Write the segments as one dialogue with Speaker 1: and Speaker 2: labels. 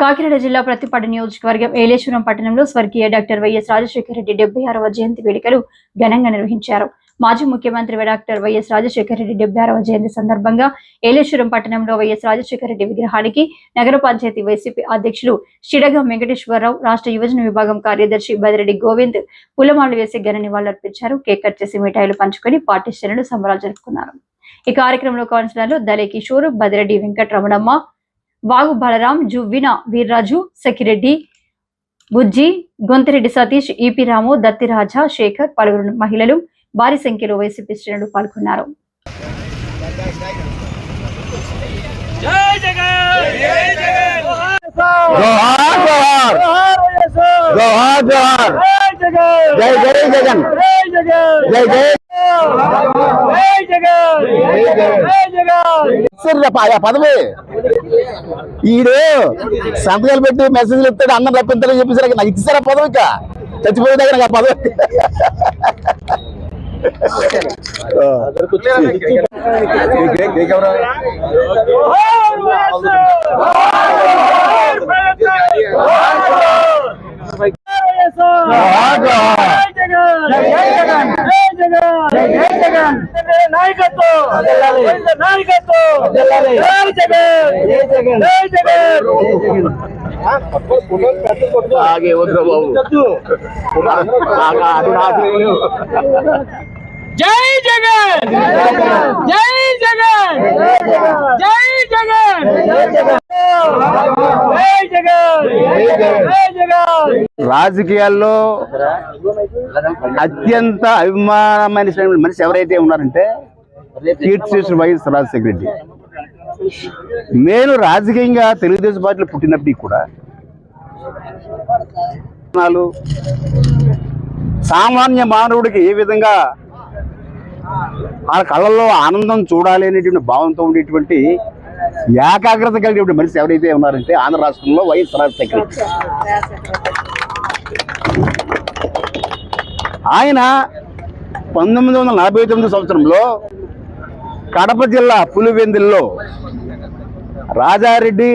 Speaker 1: కాకినాడ జిల్లా ప్రతిపాడు నియోజకవర్గం ఏలేశ్వరం పట్టణంలో స్వర్గీయ డాక్టర్ వైఎస్ రాజశేఖర రెడ్డి డెబ్బై ఆరవ జయంతి వేడుకలు ఘనంగా నిర్వహించారు. మాజీ ముఖ్యమంత్రి డాక్టర్ వైఎస్ రాజశేఖర రెడ్డి డెబ్బై ఆరవ జయంతి సందర్భంగా ఏలేశ్వరం పట్టణంలో వైఎస్ రాజశేఖర రెడ్డి విగ్రహానికి నగర పంచాయతీ వైసీపీ అధ్యక్షులు షిడగం వెంకటేశ్వరరావు రాష్ట్ర యువజన విభాగం కార్యదర్శి బదిరెడ్డి గోవింద్ పూలమాలలు వేసి ఘన నివాళులర్పించారు. కేక్ కట్ చేసి మిఠాయిలు పంచుకొని పార్టీ శ్రేణులు సంబరాలు జరుపుకున్నారు. ఈ కార్యక్రమంలో కౌన్సిలర్లు దలే కిషోర్ బదిరెడ్డి వెంకటరమణమ్మ వాగు బలరాం జువ్విన వీర్రాజు సఖిరెడ్డి బుజ్జి గొంతిరెడ్డి సతీష్ ఈపీ రాము దత్తిరాజా శేఖర్ పలువురు మహిళలు భారీ సంఖ్యలో వైసీపీ శ్రేణులు పాల్గొన్నారు.
Speaker 2: జై జగన్! జై
Speaker 3: జై జై! జగన్. జై జై సరే ఆ పదవి ఈడు సంతకాలు పెట్టి మెసేజ్లు ఇస్తాడు అందరం రప్పించాలని చెప్పేసరికి నాకు ఇచ్చేసారా పదవి ఇక? చచ్చిపోయే దగ్గర నాకు ఆ పదవి. జోహార్
Speaker 2: జై జగన్ జై జగన్ జై జగన్ జై జగన్ జై జగన్
Speaker 3: రాజకీయాల్లో అత్యంత అభిమానమైన మనిషి ఎవరైతే ఉన్నారంటే కీర్తిశేషుడు వైఎస్ రాజశేఖర రెడ్డి నేను రాజకీయంగా తెలుగుదేశం పార్టీలో పుట్టినప్పటికీ కూడా సామాన్య మానవుడికి ఏ విధంగా ఆ కళ్ళల్లో ఆనందం చూడాలి అనేటువంటి భావంతో ఉండేటువంటి ఏకాగ్రత కలిగినటువంటి మనిషి ఎవరైతే ఉన్నారంటే ఆంధ్ర రాష్ట్రంలో వైఎస్ రాజశేఖర రెడ్డి ఆయన పంతొమ్మిది వందల నలభై తొమ్మిది సంవత్సరంలో కడప జిల్లా పులివెందుల్లో రాజారెడ్డి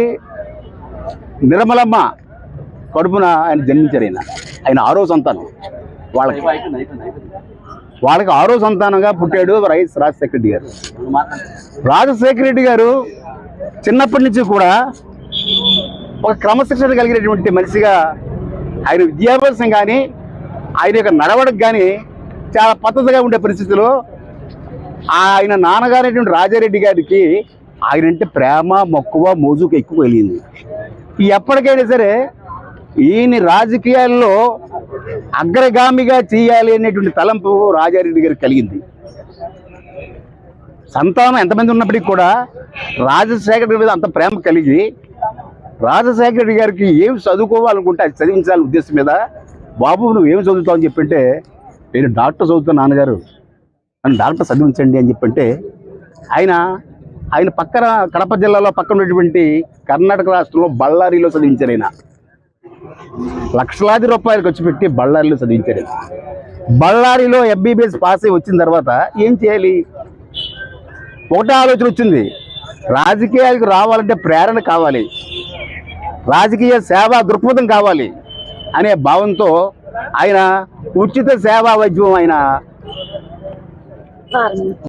Speaker 3: నిర్మలమ్మ కడుపున ఆయన జన్మించారు ఆయన ఆయన ఆరో సంతానం. వాళ్ళకి వాళ్ళకి ఆరో సంతానంగా పుట్టాడు రైస్ రాజశేఖర రెడ్డి గారు. రాజశేఖర రెడ్డి గారు చిన్నప్పటి నుంచి కూడా ఒక క్రమశిక్షణ కలిగినటువంటి మనిషిగా ఆయన విద్యాభ్యాసం కానీ ఆయన యొక్క నడవడికి కానీ చాలా పద్ధతిగా ఉండే పరిస్థితిలో ఆయన నాన్నగారైనటువంటి రాజారెడ్డి గారికి ఆయన అంటే ప్రేమ మక్కువ మోజుకు ఎక్కువ వెళ్ళింది. ఎప్పటికైనా సరే ఈయన రాజకీయాల్లో అగ్రగామిగా చేయాలి అనేటువంటి తలంపు రాజారెడ్డి గారికి కలిగింది. సంతానం ఎంతమంది ఉన్నప్పటికీ కూడా రాజశేఖర మీద అంత ప్రేమ కలిగి రాజశేఖర రెడ్డి గారికి ఏం చదువుకోవాలనుకుంటే అది చదివించాలని ఉద్దేశం మీద బాబు నువ్వు ఏం చదువుతావు? అని చెప్పింటే నేను డాక్టర్ చదువుతాను నాన్నగారు. నన్ను డాక్టర్ చదివించండి అని చెప్పంటే ఆయన ఆయన పక్కన కడప జిల్లాలో పక్కన ఉన్నటువంటి కర్ణాటక రాష్ట్రంలో బళ్ళారిలో చదివించారు ఆయన. లక్షలాది రూపాయలు ఖర్చు పెట్టి బళ్ళారిలో చదివించారు బళ్ళారిలో ఎంబీబీఎస్ పాస్ అయి వచ్చిన తర్వాత ఏం చేయాలి? ఒకటే ఆలోచన వచ్చింది. రాజకీయాలకు రావాలంటే ప్రేరణ కావాలి. రాజకీయ సేవా దృక్పథం కావాలి అనే భావంతో ఆయన ఉచిత సేవా వైద్యం ఆయన பாருங்க